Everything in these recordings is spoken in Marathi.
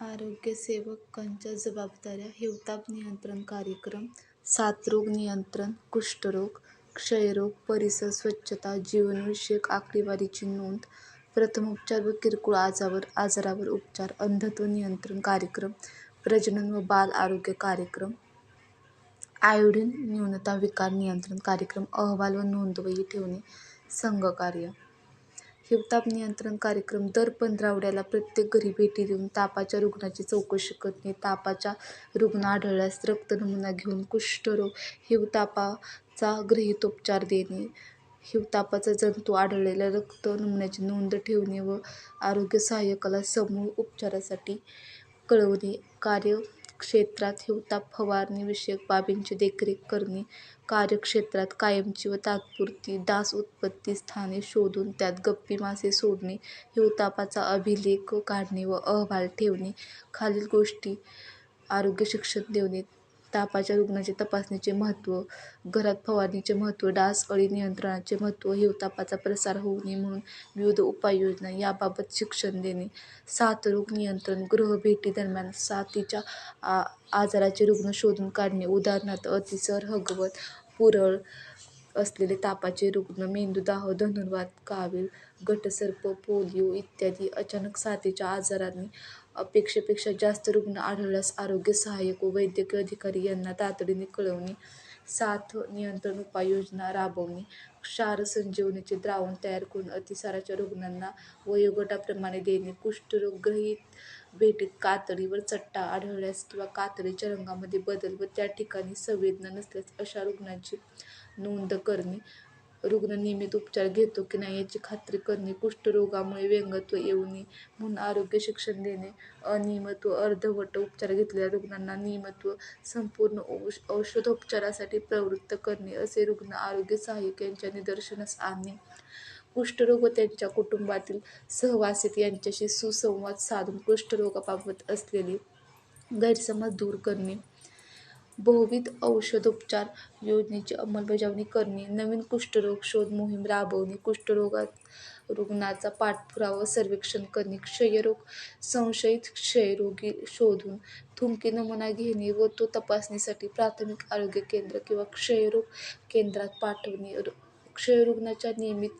आरोग्यसेवकांच्या जबाबदाऱ्या हिवताप नियंत्रण कार्यक्रम साथरोग नियंत्रण कुष्ठरोग क्षयरोग परिसर स्वच्छता जीवनविषयक आकडेवारीची नोंद प्रथमोपचार व किरकोळ आजावर आजारावर उपचार अंधत्व नियंत्रण कार्यक्रम प्रजनन व बाल आरोग्य कार्यक्रम आयोडीन न्यूनता विकार नियंत्रण कार्यक्रम अहवाल व नोंदवही ठेवणे संघकार्य. हिवताप नियंत्रण कार्यक्रम दर पंधरवड्याला प्रत्येक घरी भेटी देऊन तापाच्या रुग्णाची चौकशी करणे तापाच्या रुग्ण आढळल्यास रक्त नमुना घेऊन कुष्ठरोग हिवतापाचा गृहीतोपचार देणे हिवतापाचा जंतू आढळलेल्या रक्त नमुन्याची नोंद ठेवणे व आरोग्य सहाय्यकाला समूळ उपचारासाठी कळवणे कार्य क्षेत्रात हिवताप फवारणी विषयक बाबींची देखरेख करणे कार्यक्षेत्रात कायमची व तात्पुरती डास उत्पत्ती स्थाने शोधून त्यात गप्पी मासे सोडणे हिवतापाचा अभिलेख काढणे व अहवाल ठेवणे खालील गोष्टी आरोग्य शिक्षण देणे तापाच्या रुग्णाचे तपासणीचे महत्त्व घरात फवारणीचे महत्त्व डास अळी नियंत्रणाचे महत्त्व हिवतापाचा प्रसार होऊ नये म्हणून विविध उपाययोजना याबाबत शिक्षण देणे. साथरोग नियंत्रण गृहभेटीदरम्यान साथीच्या आ आजाराचे रुग्ण शोधून काढणे. उदाहरणार्थ अतिसार हगवत पुरळ असलेले तापाचे रुग्ण मेंदूदाह धनुर्वात कावीळ घटसर्प पोलिओ इत्यादी अचानक साथीच्या आजारांनी अपेक्षेपेक्षा जास्त रुग्ण आढळल्यास आरोग्य सहाय्यक व वैद्यकीय अधिकारी यांना तातडीने कळवणे साथ नियंत्रण उपाययोजना राबवणे क्षार संजीवनीचे द्रावण तयार करून अतिसाराच्या रुग्णांना वयोगटाप्रमाणे देणे कुष्ठरोगग्रहित भेटीत कातडीवर चट्टा आढळल्यास किंवा कातडीच्या रंगामध्ये बदल व त्या ठिकाणी संवेदना नसल्यास अशा रुग्णांची नोंद करणे रुग्ण नियमित उपचार घेतो की नाही याची खात्री करणे कुष्ठरोगामुळे व्यंगत्व येऊ नये म्हणून आरोग्य शिक्षण देणे अनियमित व अर्धवट उपचार घेतलेल्या रुग्णांना नियमित व संपूर्ण औष औषधोपचारासाठी प्रवृत्त करणे असे रुग्ण आरोग्य सहाय्यक यांच्या निदर्शनास आणणे. कुष्ठरोग व त्यांच्या कुटुंबातील सहवासित यांच्याशी सुसंवाद साधून कुष्ठरोगाबाबत असलेले गैरसमज दूर करणे. बहुविध औषधोपचार योजनेची अंमलबजावणी करणे नवीन कुष्ठरोग शोध मोहीम राबवणे कुष्ठरोगात रुग्णाचा पाठपुरावा सर्वेक्षण करणे क्षयरोग संशयित क्षयरोगी शोधून थुंकी नमुना घेणे व तो तपासणीसाठी प्राथमिक आरोग्य केंद्र किंवा क्षयरोग केंद्रात पाठवणे. क्षयरुग्णाच्या नियमित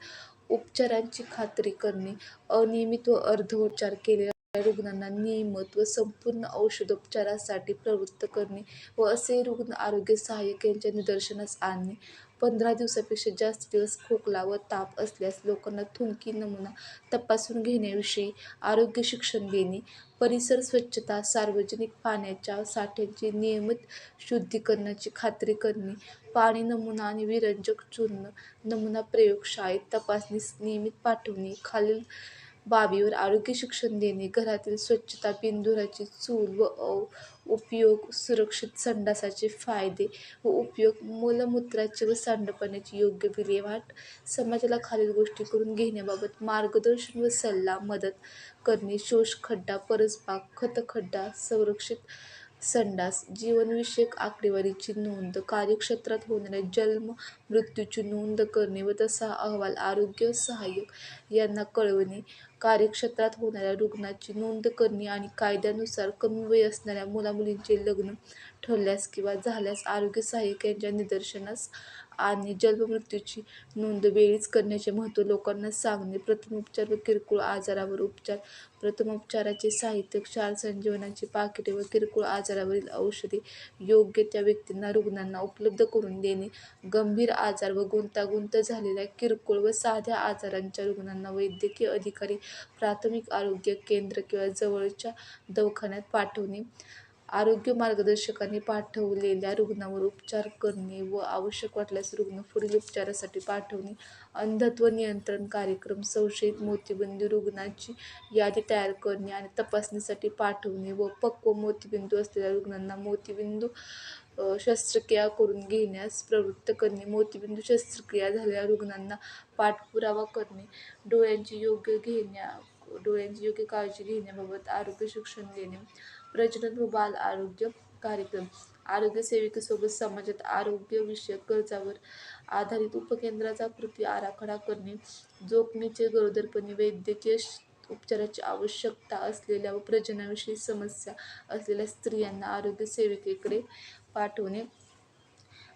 उपचारांची खात्री करणे अनियमित व अर्धोपचार केले केलेल्या रुग्णांना नियमित व संपूर्ण औषधोपचारासाठी प्रवृत्त करणे व असे रुग्ण आरोग्य सहाय्यक यांच्या निदर्शनास आणणे. पंधरा दिवसापेक्षा जास्त दिवस खोकला व ताप असल्यास लोकांना थुंकी नमुना तपासून घेण्याविषयी आरोग्य शिक्षण देणे. परिसर स्वच्छता सार्वजनिक पाण्याच्या साठ्यांची नियमित शुद्धीकरणाची खात्री करणे. पाणी नमुना आणि विरंजक चूर्ण नमुना प्रयोगशाळेत तपासणीस नियमित पाठवणे. खालील बाबीवर आरोग्य शिक्षण देणे घरातील स्वच्छता बिनधुराची चूल व उपयोग सुरक्षित संडासाचे फायदे व उपयोग मलमूत्राचे व सांडपाण्याची योग्य विल्हेवाट समाजाला खालील गोष्टी करून घेण्याबाबत मार्गदर्शन व सल्ला मदत करणे शोष खड्डा परसबाग खतखड्डा संरक्षित संडास जीवनविषयक आकडेवारीची नोंद कार्यक्षेत्रात होणाऱ्या जन्म मृत्यूची नोंद करणे व तसा अहवाल आरोग्य सहाय्यक यांना कळवणे कार्यक्षेत्रात होणाऱ्या रुग्णाची नोंद करणे आणि कायद्यानुसार कमी वय असणाऱ्या मुलामुलींचे लग्न ठरल्यास किंवा झाल्यास आरोग्य सहाय्यक यांच्या निदर्शनास आणि जन्ममृत्यूची नोंद वेळीच करण्याचे महत्त्व लोकांना सांगणे. प्रथमोपचार व किरकोळ आजारावर उपचार. प्रथमोपचाराचे साहित्य क्षार संजीवनाची पाकिटे व किरकोळ आजारावरील औषधे योग्य त्या व्यक्तींना रुग्णांना उपलब्ध करून देणे. गंभीर आजार व गुंतागुंत झालेल्या किरकोळ व साध्या आजारांच्या रुग्णांना वैद्यकीय अधिकारी प्राथमिक आरोग्य केंद्र किंवा जवळच्या दवाखान्यात पाठवणे. आरोग्य मार्गदर्शकाने पाठवलेल्या रुग्णावर उपचार करणे व आवश्यक वाटल्यास रुग्ण पुढील उपचारासाठी पाठवणे. अंधत्व नियंत्रण कार्यक्रम संशयित मोतीबिंदू रुग्णाची यादी तयार करणे आणि तपासणीसाठी पाठवणे व पक्व मोतीबिंदू असलेल्या रुग्णांना मोतीबिंदू शस्त्रक्रिया करून घेण्यास प्रवृत्त करणे. मोतीबिंदू शस्त्रक्रिया झालेल्या रुग्णांना पाठपुरावा करणे. डोळ्यांची योग्य घेण्या डोळ्यांची योग्य काळजी घेण्याबाबत आरोग्य शिक्षण देणे. प्रजनन व बाल आरोग्य कार्यक्रम आरोग्य सेविकेसोबत समाजात आरोग्यविषयक गरजावर आधारित उपकेंद्राचा कृती आराखडा करणे जोखमीचे गरोदरपणे वैद्यकीय उपचाराची आवश्यकता असलेल्या व प्रजननाविषयी समस्या असलेल्या स्त्रियांना आरोग्य सेविकेकडे पाठवणे.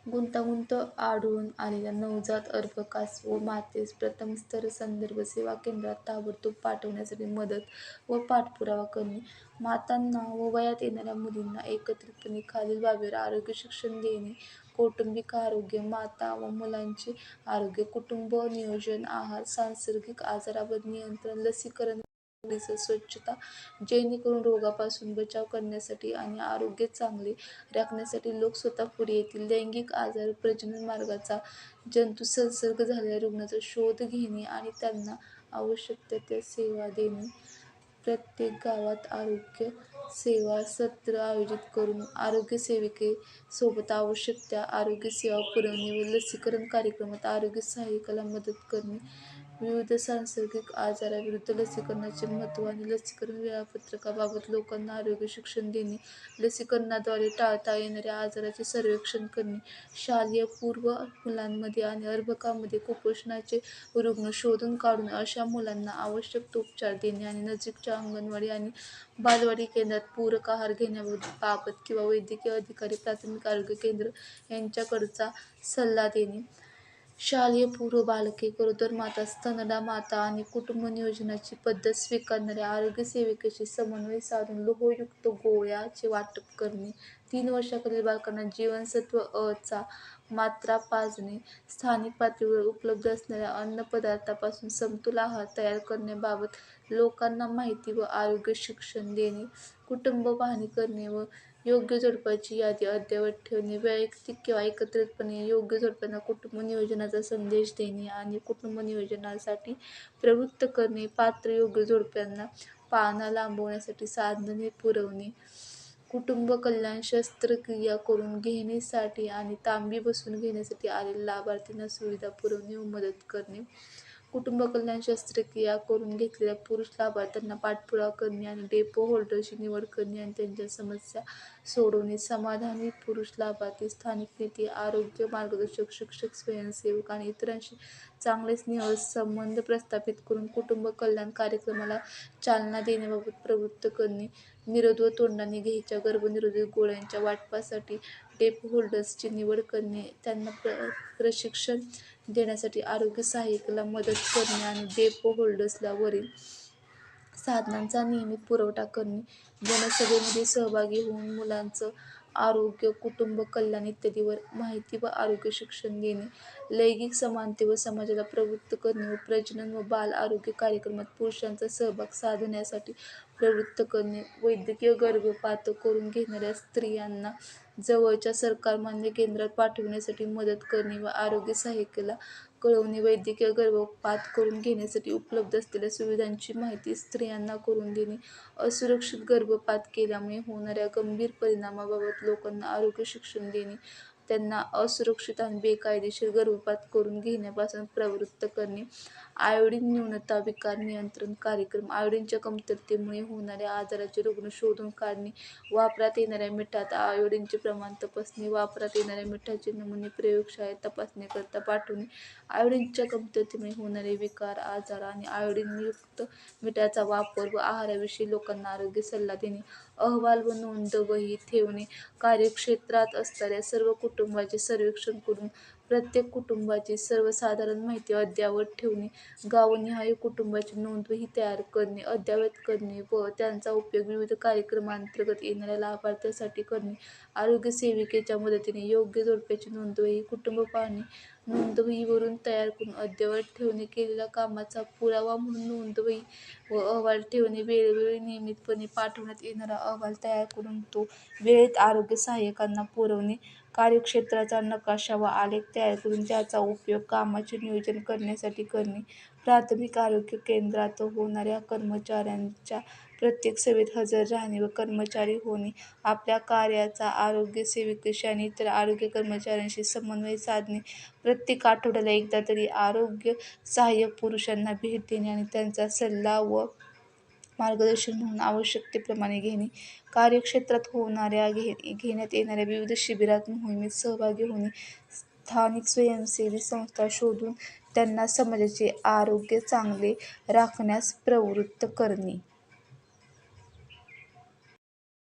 गुंतागुंत आढळून आलेल्या नवजात अर्भकास व मातेस प्रथम स्तर संदर्भ सेवा केंद्रात ताबडतोब पाठवण्यासाठी मदत व पाठपुरावा करणे. मातांना व वयात येणाऱ्या मुलींना एकत्रितपणे खालील बाबीवर आरोग्य शिक्षण देणे. कौटुंबिक आरोग्य, माता व मुलांचे आरोग्य, कुटुंब नियोजन, आहार, सांसर्गिक आजारावर नियंत्रण, लसीकरण स्वच्छता जेणेकरून रोगापासून बचाव करण्यासाठी आणि आरोग्य चांगले राखण्यासाठी लोक स्वतः पुढे येतील. लैंगिक आजार प्रजनन मार्गाचा जंतू संसर्ग झालेल्या रुग्णाचा शोध घेणे आणि त्यांना आवश्यक त्या सेवा देणे. प्रत्येक गावात आरोग्य सेवा सत्र आयोजित करून आरोग्य सेविकेसोबत आवश्यक त्या आरोग्य सेवा पुरवणे व लसीकरण कार्यक्रमात आरोग्य सहाय्यकाला मदत करणे. विविध सांसर्गिक आजाराविरुद्ध लसीकरणाचे महत्त्व आणि लसीकरण वेळापत्रकाबाबत लोकांना आरोग्य शिक्षण देणे. लसीकरणाद्वारे टाळता येणाऱ्या आजाराचे सर्वेक्षण करणे. शालेय-पूर्व मुलांमध्ये आणि अर्भकामध्ये कुपोषणाचे रुग्ण शोधून काढून अशा मुलांना आवश्यक तो उपचार देणे आणि नजीकच्या अंगणवाडी आणि बालवाडी केंद्रात पूरक आहार घेण्याबाबत किंवा वैद्यकीय अधिकारी, प्राथमिक आरोग्य केंद्र यांच्याकडचा सल्ला देणे. शालेय-पूर्व बालके, गरोदर माता, स्तनदा माता आणि कुटुंब नियोजनाची पद्धत स्वीकारणाऱ्या आरोग्य सेविकेशी समन्वय साधून लोहयुक्त गोळ्याचे वाटप करणे. तीन वर्षाखालील बालकांना जीवनसत्व अ चा मात्रा पाजणे. स्थानिक पातळीवर उपलब्ध असणाऱ्या अन्नपदार्थापासून समतोल आहार तयार करण्याबाबत लोकांना माहिती व आरोग्य शिक्षण देणे. कुटुंब पाहणी करणे व योग्य झोडपाची यादी अद्ययावत ठेवणे. वैयक्तिक किंवा एकत्रितपणे योग्य झोडपांना कुटुंब नियोजनाचा संदेश देणे आणि कुटुंब नियोजनासाठी प्रवृत्त करणे. पात्र योग्य झोडप्यांना पाळणा लांबवण्यासाठी साधने पुरवणे. कुटुंब कल्याण शस्त्रक्रिया करून घेण्यासाठी आणि तांबी बसून घेण्यासाठी आलेल्या लाभार्थींना सुविधा पुरवणे व मदत करणे. कुटुंब कल्याण शस्त्रक्रिया करून घेतलेल्या पुरुष लाभार्थ्यांना पाठपुरावा करणे आणि डेपो होल्डरची निवड करणे आणि त्यांच्या समस्या सोडवणे. समाधानी पुरुष लाभार्थी, स्थानिक नेते, आरोग्य मार्गदर्शक, शिक्षक, स्वयंसेवक आणि इतरांशी चांगले स्नेहसंबंध प्रस्थापित करून कुटुंब कल्याण कार्यक्रमाला चालना देण्याबाबत प्रवृत्त करणे. निरोध व तोंडाने घ्यायच्या गर्भनिरोधक गोळ्यांच्या वाटपासाठी डेपो होल्डर्सची निवड करणे. त्यांना प्र प्रशिक्षण देण्यासाठी आरोग्य सहाय्यकाला मदत करणे आणि डेपो होल्डर्सला वरील साधनांचा नियमित पुरवठा करणे. जनसभेमध्ये सहभागी होऊन मुलांचं आरोग्य, कुटुंब कल्याण इत्यादीवर माहिती व आरोग्य शिक्षण देणे. लैंगिक समानते व समाजाला प्रवृत्त करणे व प्रजनन व बाल आरोग्य कार्यक्रमात पुरुषांचा सहभाग साधण्यासाठी प्रवृत्त करणे. वैद्यकीय गर्भपात करून घेणाऱ्या स्त्रियांना जवळच्या सरकारमान्य केंद्रात पाठविण्यासाठी मदत करणे व आरोग्य सहाय्यकाला कळवणे. वैद्यकीय गर्भपात करून घेण्यासाठी उपलब्ध असलेल्या सुविधांची माहिती स्त्रियांना करून देणे. असुरक्षित गर्भपात केल्यामुळे होणाऱ्या गंभीर परिणामाबाबत लोकांना आरोग्य शिक्षण देणे. त्यांना असुरक्षित आणि बेकायदेशीर गर्भपात करून घेण्यापासून प्रवृत्त करणे. आयोडीन न्यूनता विकार नियंत्रण कार्यक्रम, आयोडीनच्या कमतरतेमुळे होणाऱ्या आजाराचे रुग्ण शोधून काढणे. वापरात येणाऱ्या मिठात आयोडीनचे प्रमाण तपासणे. वापरात येणाऱ्या मिठाचे नमुने प्रयोगशाळेत तपासणीकरता पाठवणे. आयोडीनच्या कमतरतेमुळे होणारे विकार, आजार आणि आयोडीनयुक्त मिठाचा वापर व आहाराविषयी लोकांना आरोग्य सल्ला देणे. अहवाल व नोंदवही ठेवणे. कार्यक्षेत्रात असणाऱ्या सर्व कुटुंबांचे सर्वेक्षण करून प्रत्येक कुटुंबाची सर्वसाधारण माहिती अद्ययावत ठेवणे. गावनिहाय कुटुंबाची नोंदवही तयार करणे, अद्ययावत करणे व त्यांचा उपयोग विविध कार्यक्रमांतर्गत येणाऱ्या लाभार्थ्यांसाठी करणे. आरोग्य सेविकेच्या मदतीने योग्य जोडप्याची नोंदवही कुटुंब पाहणी नोंदवहीवरून तयार करून अद्ययावत ठेवणे. केलेल्या कामाचा पुरावा म्हणून नोंदवही व अहवाल ठेवणे. वेळोवेळी नियमितपणे पाठवण्यात येणारा अहवाल तयार करून तो वेळेत आरोग्य सहाय्यकांना पुरवणे. कार्यक्षेत्राचा नकाशा व आलेख तयार करून त्याचा उपयोग कामाचे नियोजन करण्यासाठी करणे. प्राथमिक आरोग्य केंद्रात होणाऱ्या कर्मचाऱ्यांच्या प्रत्येक सभेत हजर राहणे व कर्मचारी होणे. आपल्या कार्याचा आरोग्य सेविकेशी आणि इतर आरोग्य कर्मचाऱ्यांशी समन्वय साधणे. प्रत्येक आठवड्याला एकदा तरी आरोग्य सहाय्यक पुरुषांना भेट देणे आणि त्यांचा सल्ला व मार्गदर्शन म्हणून आवश्यकतेप्रमाणे घेणे. कार्यक्षेत्रात होणाऱ्या घे घेण्यात येणाऱ्या विविध शिबिरात, मोहिमेत सहभागी होणे. स्थानिक स्वयंसेवी संस्था शोधून त्यांना समाजाचे आरोग्य चांगले राखण्यास प्रवृत्त करणे